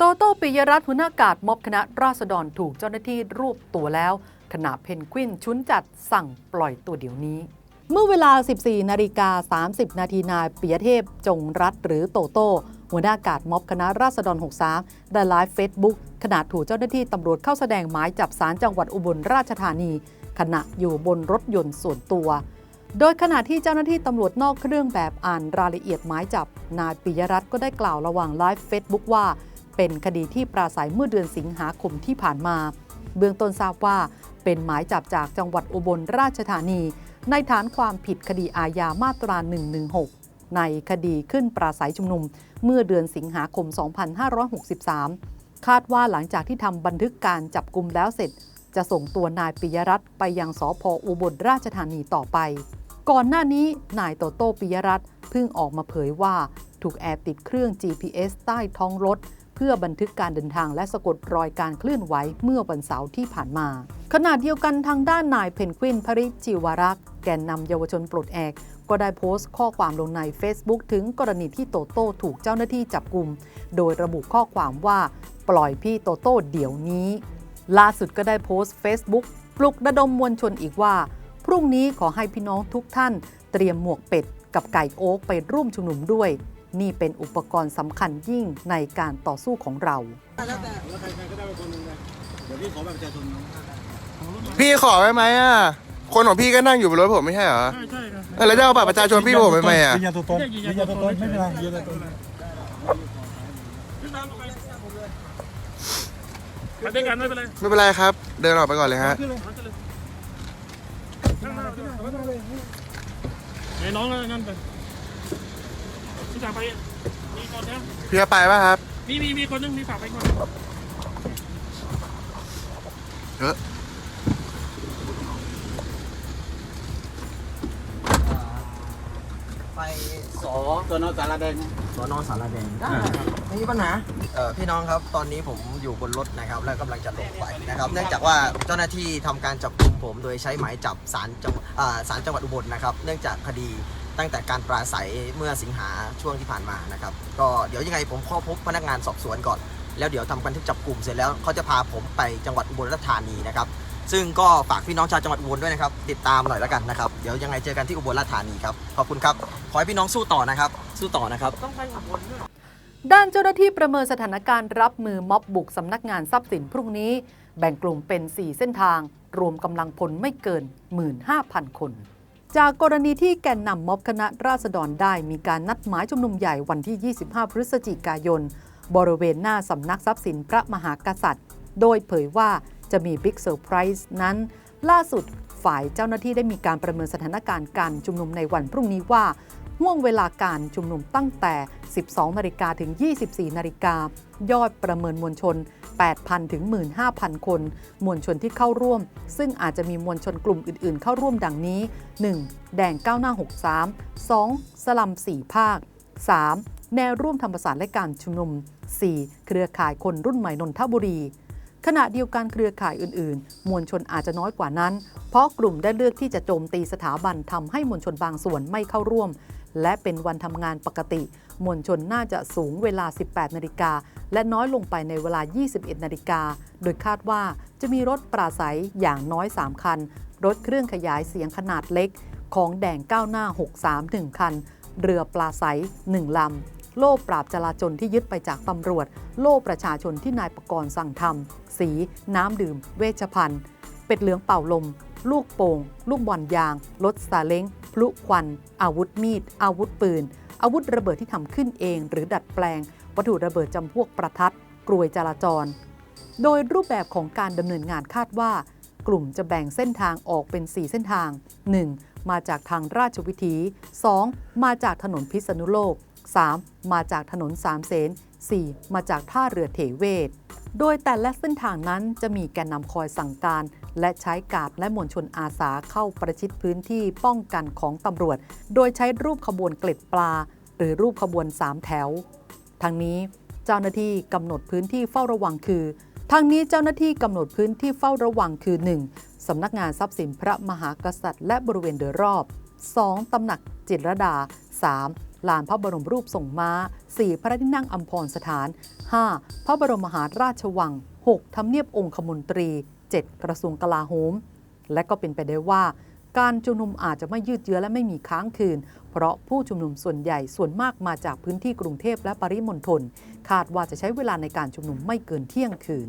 โตโต้ปิยรัตน์หัวหน้ากาดม็อบคณะราษฎรถูกเจ้าหน้าที่รวบตัวแล้วขณะเพนกวินชุนจัดสั่งปล่อยตัวเดี๋ยวนี้ เมื่อเวลา 14 นาฬิกา 30 นาทีนายปิยเทพจงรัตหรือโตโต้หัวหน้ากาดม็อบคณะราษฎร 63 ได้ไลฟ์เฟซบุ๊กขณะถูกเจ้าหน้าที่ตำรวจเข้าแสดงหมายจับสารจังหวัดอุบลราชธานี ขณะอยู่บนรถยนต์ส่วนตัว โดยขณะที่เจ้าหน้าที่ตำรวจนอกเครื่องแบบอ่านรายละเอียดหมายจับ นายปิยรัตน์ก็ได้กล่าวระหว่างไลฟ์เฟซบุ๊กว่า เป็นคดีที่ปราศัยเมื่อเดือนสิงหาคมที่ผ่านมา เบื้องต้นทราบว่าเป็นหมายจับจากจังหวัดอุบลราชธานี ในฐานความผิดคดีอาญามาตรา 116 ในคดีขึ้นปราศัยชุมนุม เมื่อเดือนสิงหาคม 2563 คาดว่าหลังจากที่ทำบันทึกการจับกลุมแล้วเสร็จ จะส่งตัวนายปิยรัตน์ไปยังสพอุบลราชธานีต่อไป ก่อนหน้านี้นายโตโต้ปิยรัตน์เพิ่งออกมาเผยว่าถูกแอบติดเครื่อง GPS ใต้ท้องรถ เพื่อบันทึกการเดินทางและสะกดรอยการเคลื่อนไหวเมื่อวันเสาร์ที่ผ่านมา ขณะเดียวกันทางด้านนายเพนกวินพริจิวรักษ์แกนนำเยาวชนปลดแอกก็ได้โพสต์ข้อความลงใน Facebook ถึงกรณีที่โตโต้ถูกเจ้าหน้าที่จับกลุ่ม โดยระบุข้อความว่าปล่อยพี่โตโต้เดี๋ยวนี้ ล่าสุดก็ได้โพสต์ Facebook ปลุกระดมมวลชนอีกว่า พรุ่งนี้ขอให้พี่น้องทุกท่าน เตรียมหมวกเป็ดกับไก่โอ๊กไปร่วมชุมนุมด้วย นี่เป็นอุปกรณ์สำคัญยิ่งในการต่อสู้ของเราแล้วใครๆก็ได้ไปคนหนึ่งเลยเดี๋ยวพี่ขอแบบประชาชนพี่ขอไว้ไหมอะ คนของพี่ก็นั่งอยู่บนรถผมไม่ใช่เหรอใช่ใช่ครับเออแล้วจะเอาบัตรประชาชนพี่ผมไปไหมอะยืนยันตัวตนยืนยันตัวตนไม่เป็นไรยืนยันตัวตนไปด้วยกันไม่เป็นไรไม่เป็นไรครับ เดินออกไปก่อนเลยฮะขึ้นเลยขึ้นเลยข้างหน้าข้างหน้าข้างหน้าเลยไอ้น้องนั่นไป พี่ฝากไปมีคนนะพี่จะไปป่ะครับ มีมีมีคนนึงมีฝากไปคนเออไปสอตัวนอสารแดงสอนอสารแดงได้ครับไม่มีปัญหาเอ่อพี่น้องครับตอนนี้ผมอยู่บนรถนะครับและกำลังจะลงไปนะครับเนื่องจากว่าเจ้าหน้าที่ทำการจับกุมผม โดยใช้หมายจับศาลจังอ่าศาลจังหวัดอุบลนะครับ เนื่องจากคดี ตั้งแต่การปราศัยเมื่อสิงหาช่วงที่ผ่านมานะครับ ก็เดี๋ยวยังไงผมเข้าพบพนักงานสอบสวนก่อน แล้วเดี๋ยวทำบันทึกจับกลุ่มเสร็จแล้วเขาจะพาผมไปจังหวัดอุบลราชธานีนะครับ ซึ่งก็ฝากพี่น้องชาวจังหวัดอุบลด้วยนะครับ ติดตามหน่อยแล้วกันนะครับ เดี๋ยวยังไงเจอกันที่อุบลราชธานีครับ ขอบคุณครับ ขอให้พี่น้องสู้ต่อนะครับ สู้ต่อนะครับ ต้องไปอุบลด้วยด้านเจ้าหน้าที่ประเมินสถานการณ์รับมือม็อบบุกสำนักงานทรัพย์สินพรุ่งนี้ แบ่งกลุ่มเป็น 4 เส้นทาง รวมกำลังพลไม่เกิน 15,000 คน จากกรณีที่แกนนำม็อบคณะราษฎรได้มีการนัดหมายชุมนุมใหญ่วันที่ 25 พฤศจิกายน บริเวณหน้าสำนักทรัพย์สินพระมหากษัตริย์ โดยเผยว่าจะมีบิ๊กเซอร์ไพรส์นั้น ล่าสุดฝ่ายเจ้าหน้าที่ได้มีการประเมินสถานการณ์การชุมนุมในวันพรุ่งนี้ว่าห่วงเวลาการชุมนุมตั้งแต่ 12 นาฬิกาถึง 24 นาฬิกายอดประเมินมวลชน 8,000 ถึง 15,000 คน มวลชนที่เข้าร่วม ซึ่งอาจจะมีมวลชนกลุ่มอื่นๆ เข้าร่วมดังนี้ 1. แดง 9563 2. สลัม 4 ภาค 3. แนวร่วมธรรมศาสตร์และการชุมนุม 4. เครือข่ายคนรุ่นใหม่นนทบุรีขณะเดียวกันเครือข่ายอื่นๆ มวลชนอาจจะน้อยกว่านั้น เพราะกลุ่มได้เลือกที่จะโจมตีสถาบันทำให้มวลชนบางส่วนไม่เข้าร่วม และเป็นวันทำงานปกติ มวลชนน่าจะสูงเวลา 18 นาฬิกา และน้อยลงไปในเวลา 21 นาฬิกา โดยคาดว่าจะมีรถปราศัยอย่างน้อย 3 คัน รถเครื่องขยายเสียงขนาดเล็ก ของแดงก้าวหน้า 63 1 คัน เรือปลาใส1ลำ โล่ปราบจลาจลที่ยึดไปจากตำรวจ โล่ประชาชนที่นายประกรณ์สั่งทำ สี น้ำดื่ม เวชภัณฑ์ เป็ดเหลืองเป่าลม ลูกโป่ง ลูกบอลยาง รถซาเล้งพลุควัน อาวุธมีด อาวุธปืน อาวุธระเบิดที่ทำขึ้นเอง หรือดัดแปลง วัตถุระเบิดจำพวกประทัดกรวยจราจร โดยรูปแบบของการดำเนินงานคาดว่า กลุ่มจะแบ่งเส้นทางออกเป็น 4 เส้นทาง 1. มาจากทางราชวิถี 2. มาจากถนนพิษณุโลก 3. มาจากถนนสามเสน 4. มาจากท่าเรือเถเวศ โดยแต่ละเส้นทางนั้นจะมีแกนนำคอยสั่งการและใช้กาดและมวลชนอาสาเข้าประชิดพื้นที่ป้องกันของตำรวจ โดยใช้รูปขบวนเกล็ดปลา หรือรูปขบวนสามแถว ทั้งนี้เจ้าหน้าที่กำหนดพื้นที่เฝ้าระวังคือทางนี้เจ้าหน้าที่กำหนดพื้นที่เฝ้าระวังคือ 1. สำนักงานทรัพย์สินพระมหากษัตริย์และบริเวณโดยรอบ 2. ตำหนักจิตรดา 3. ลานพระบรมรูปทรงม้า 4 พระที่นั่งอัมพรสถาน 5 พระบรมมหาราชวัง 6 ทำเนียบองคมนตรี 7 กระทรวงกลาโหม และก็เป็นไปได้ว่า การชุมนุมอาจจะไม่ยืดเยื้อและไม่มีค้างคืน เพราะผู้ชุมนุมส่วนใหญ่ส่วนมากมาจากพื้นที่กรุงเทพและปริมณฑลคาดว่าจะใช้เวลาในการชุมนุมไม่เกินเที่ยงคืน